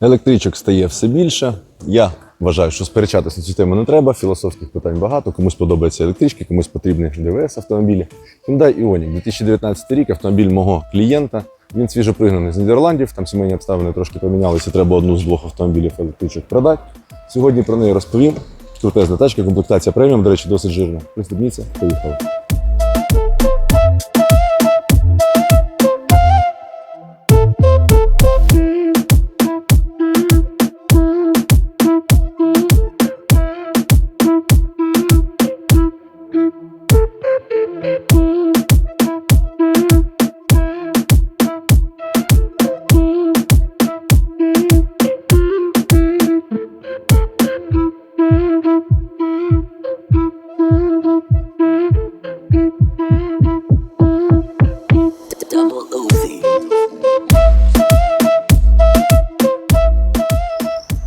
Електричок стає все більше. Я вважаю, що сперечатися на цю тему не треба. Філософських питань багато. Комусь подобаються електрички, комусь потрібні ДВС автомобілі. Hyundai Ioniq 2019 рік автомобіль мого клієнта. Він свіжо пригнаний з Нідерландів. Там сімейні обставини трошки помінялися. Треба одну з двох автомобілів електричок продати. Сьогодні про неї розповім. Крутезна тачка, комплектація преміум, до речі, досить жирна. Пристебніться, поїхали.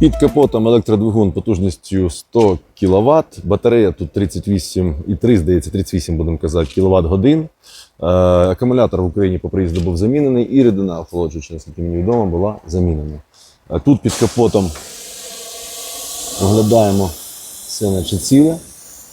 Під капотом електродвигун потужністю 100 кВт. Батарея тут 38,3, здається, 38, будемо казати, кВт годин. Е, акумулятор в Україні по приїзду був замінений, і рідина охолоджуюча, наскільки мені відомо, була замінена. Е, тут під капотом оглядаємо все наче ціле.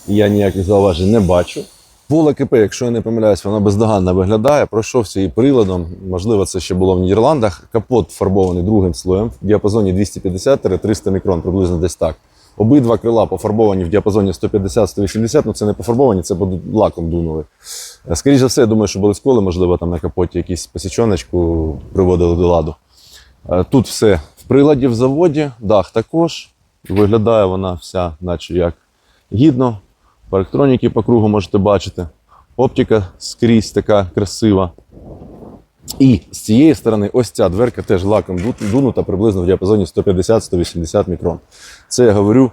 Я ніяких зауважень не бачу. Вола КП, якщо я не помиляюсь, вона бездоганно виглядає. Пройшовся і приладом. Можливо, це ще було в Нідерландах. Капот фарбований другим слоєм в діапазоні 250-300 мікрон, приблизно десь так. Обидва крила пофарбовані в діапазоні 150-180, ну це не пофарбовані, це лаком дунули. Е, Скоріше за все, я думаю, що були сколи, можливо, там на капоті якісь посічоночку приводили до ладу. Е, Тут все в приладі в заводі, дах також. Виглядає вона вся, наче як гідно. Парктроніки по кругу можете бачити. Оптика скрізь така красива. І з цієї сторони, ось ця дверка теж лаком дунута приблизно в діапазоні 150-180 мікрон. Це я говорю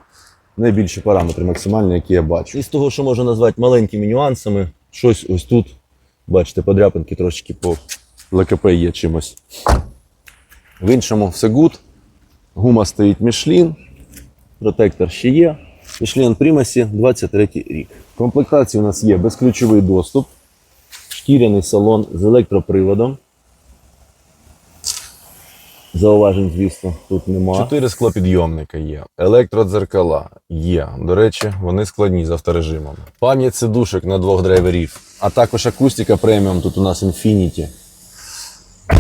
найбільші параметри максимальні, які я бачу. І з того, що можна назвати маленькими нюансами, щось ось тут, бачите, подряпинки трошечки по ЛКП є чимось. В іншому все гуд. Гума стоїть Мішлін, протектор ще є. Мішлен Примасі 23 рік. В комплектації у нас є безключовий доступ, шкіряний салон з електроприводом. Зауважень, звісно, тут немає. Чотири склопідйомника є. Електродзеркала є. До речі, вони складні з авторежимом. Пам'ять сидушок на двох драйверів, а також акустика преміум. Тут у нас Infinity.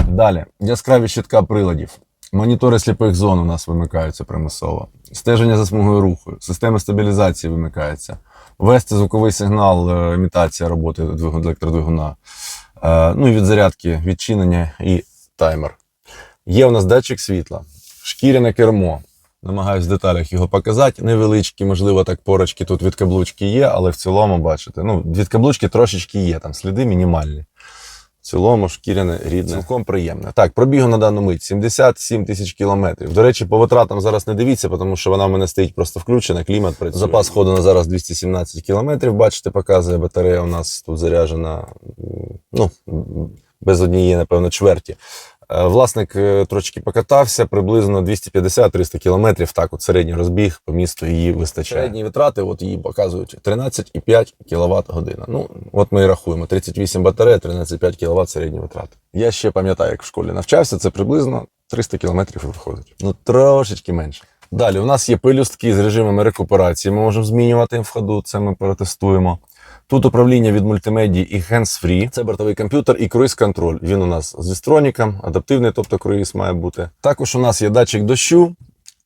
Далі. Яскраві щитка приладів. Монітори сліпих зон у нас вимикаються примусово. Стеження за смугою руху, система стабілізації вимикається. Вести звуковий сигнал, е, імітація роботи електродвигуна. Е, Ну і від зарядки, відчинення і таймер. Є у нас датчик світла, шкіряне кермо. Намагаюсь в деталях його показати. Невеличкі, можливо, так порочки тут від каблучки є, але в цілому, бачите, ну, від каблучки трошечки є, там сліди мінімальні. Цілому шкіряне рідне. Цілком приємне. Так, пробігу на дану мить 77 тисяч кілометрів. До речі, по витратам зараз не дивіться, тому що вона в мене стоїть просто включена, клімат працює. Запас ходу на зараз 217 кілометрів. Бачите, показує батарея у нас тут заряджена, ну, без однієї, напевно, чверті. Е, Власник е, трошки покатався, приблизно 250-300 кілометрів. Так, от середній розбіг по місту її вистачає. Середні витрати, от її показують 13,5 кВт година. Ну, от ми і рахуємо: 38 батарея, 13,5 кВт середні витрати. Я ще пам'ятаю, як в школі навчався, це приблизно 300 кілометрів виходить. Ну, трошечки менше. Далі, у нас є пелюстки з режимами рекуперації. Ми можемо змінювати в ходу, це ми протестуємо. Тут управління від мультимедії і hands-free. Це бортовий комп'ютер і круїз-контроль. Він у нас з істроніком, адаптивний, тобто круїз має бути. Також у нас є датчик дощу.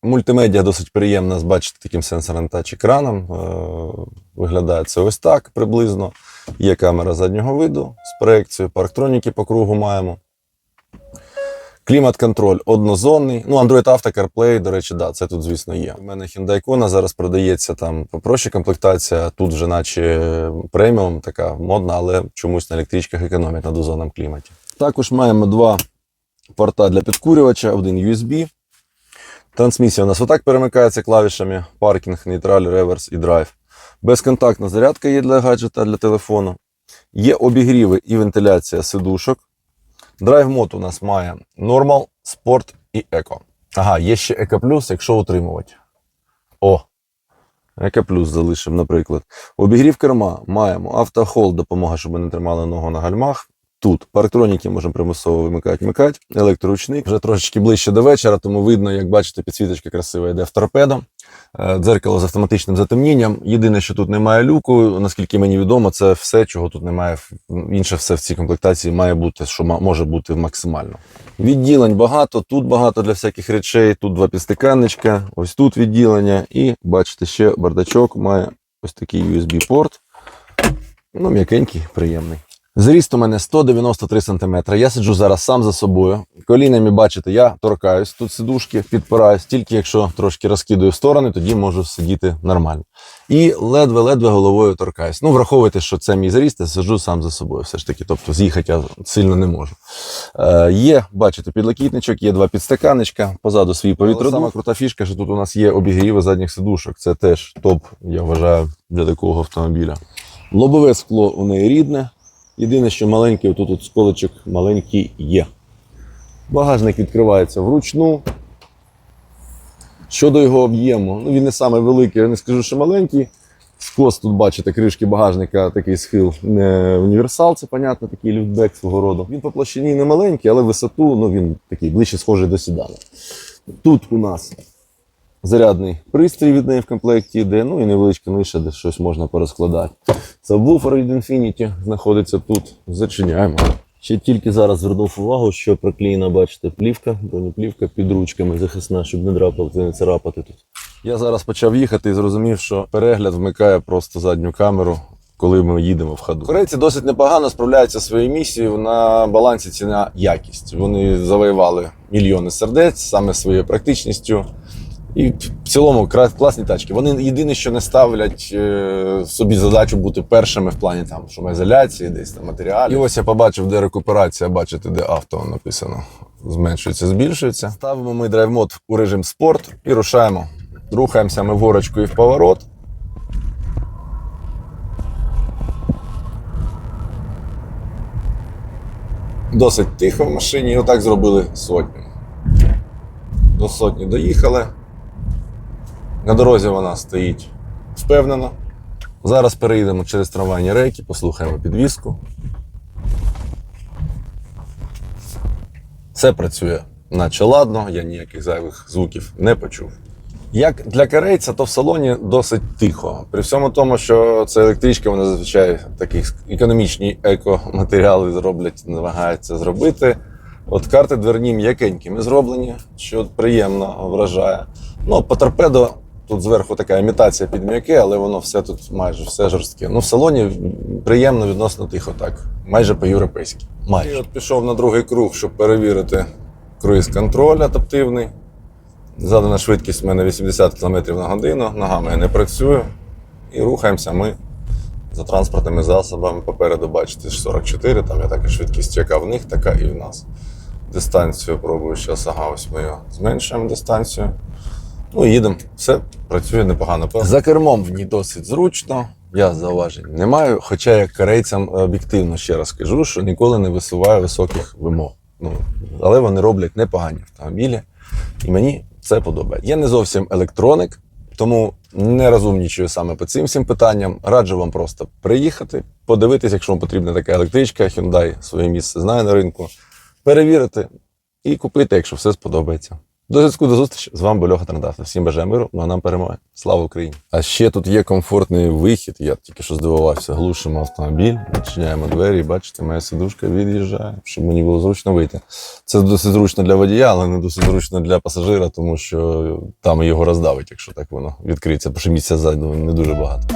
Мультимедіа досить приємна, бачити таким сенсорним тач-екраном. Е, Виглядає це ось так приблизно. Є камера заднього виду з проекцією, парктроніки по кругу маємо. Клімат-контроль однозонний. Ну, Android Auto, CarPlay, до речі, да, це тут, звісно, є. У мене Hyundai Kona зараз продається там попроще комплектація. Тут вже наче преміум, така модна, але чомусь на електричках економять на дозонному кліматі. Також маємо два порта для підкурювача, один USB. Трансмісія у нас отак перемикається клавішами: паркінг, нейтраль, реверс і драйв. Безконтактна зарядка є для гаджета, для телефону. Є обігріви і вентиляція сидушок. Драйв мод у нас має Normal, Sport і Eco. Ага, є ще Eco Plus, якщо утримувати. О! Еко плюс залишимо, наприклад. Обігрів керма маємо автохол, допомога, щоб не тримали ногу на гальмах. Тут. Парктроніки можемо примусово вимикати, вмикати. Електроручник вже трошечки ближче до вечора, тому видно, як бачите, підсвіточка красива йде в торпедо. Е, Дзеркало з автоматичним затемнінням. Єдине, що тут немає люку, наскільки мені відомо, це все, чого тут немає. Інше все в цій комплектації має бути, що може бути максимально. Відділень багато, тут багато для всяких речей. Тут два підстаканничка, ось тут відділення, і бачите, ще бардачок має ось такий USB-порт. Ну, м'якенький, приємний. Зріст у мене 193 см. Я сиджу зараз сам за собою. Колінами, бачите, я торкаюсь тут сидушки, підпираюсь, тільки якщо трошки розкидаю в сторони, тоді можу сидіти нормально. І ледве-ледве головою торкаюсь. Ну, враховуйте, що це мій зріст, я сиджу сам за собою. Все ж таки, тобто з'їхати я сильно не можу. Е, є, бачите, підлокітничок, є два підстаканечка, позаду свій повітродув. Сама крута фішка, що тут у нас є обігріви задніх сидушок. Це теж топ, я вважаю, для такого автомобіля. Лобове скло у неї рідне. Єдине, що маленький, отут от сколочок маленький є. Багажник відкривається вручну. Щодо його об'єму, ну він не саме великий, я не скажу, що маленький. Скос тут бачите, кришки багажника, такий схил, не універсал, це понятно, такий люфтбек свого роду. Він по площині не маленький, але висоту ну, він такий ближче схожий до сідана. Тут у нас зарядний пристрій від неї в комплекті йде, ну і невеличка ниша, де щось можна порозкладати. Це буфер від Infinity знаходиться тут. Зачиняємо. Ще тільки зараз звернув увагу, що проклеєна, бачите, плівка, бронеплівка під ручками захисна, щоб не драпати, не царапати тут. Я зараз почав їхати і зрозумів, що перегляд вмикає просто задню камеру, коли ми їдемо в ходу. Корейці досить непогано справляються своєю місією на балансі ціна якість. Вони завоювали мільйони сердець саме своєю практичністю. І в цілому класні тачки. Вони єдине, що не ставлять е, собі задачу бути першими в плані там шумоізоляції, десь там матеріалів. І ось я побачив, де рекуперація, бачите, де авто написано. Зменшується, збільшується. Ставимо ми драйв-мод у режим спорт і рушаємо. Рухаємося ми і в поворот. Досить тихо в машині, і отак зробили сотню. До сотні доїхали. На дорозі вона стоїть впевнено. Зараз переїдемо через трамвайні рейки, послухаємо підвіску. Все працює наче ладно, я ніяких зайвих звуків не почув. Як для корейця, то в салоні досить тихо. При всьому тому, що це електричка, вони зазвичай такі економічні екоматеріали зроблять, намагаються зробити. От карти дверні м'якенькими зроблені, що приємно вражає. Ну, по торпедо тут зверху така імітація під м'яке, але воно все тут майже все жорстке. Ну, в салоні приємно відносно тихо так, майже по-європейськи. Майже. І от пішов на другий круг, щоб перевірити круїз-контроль адаптивний. Задана швидкість в мене 80 км на годину, ногами я не працюю. І рухаємося ми за транспортними засобами. Попереду бачите 44, там є така швидкість, яка в них, така і в нас. Дистанцію пробую зараз, ага, ось ми його зменшуємо дистанцію. Ну, їдемо. Все працює непогано. За кермом ній досить зручно. Я зауважень не маю. Хоча як корейцям об'єктивно ще раз кажу, що ніколи не висуваю високих вимог. Ну, але вони роблять непогані автомобілі, і мені це подобається. Я не зовсім електроник, тому не розумнічую саме по цим всім питанням. Раджу вам просто приїхати, подивитись, якщо вам потрібна така електричка, Hyundai своє місце знає на ринку, перевірити і купити, якщо все сподобається. До зв'язку до зустрічі. З вами Льоха Трандавта. Всім бажаю миру, ну а нам перемоги. Слава Україні! А ще тут є комфортний вихід. Я тільки що здивувався. Глушимо автомобіль, відчиняємо двері, бачите, моя сидушка від'їжджає, щоб мені було зручно вийти. Це досить зручно для водія, але не досить зручно для пасажира, тому що там його роздавить, якщо так воно відкриється, тому що місця ззаду не дуже багато.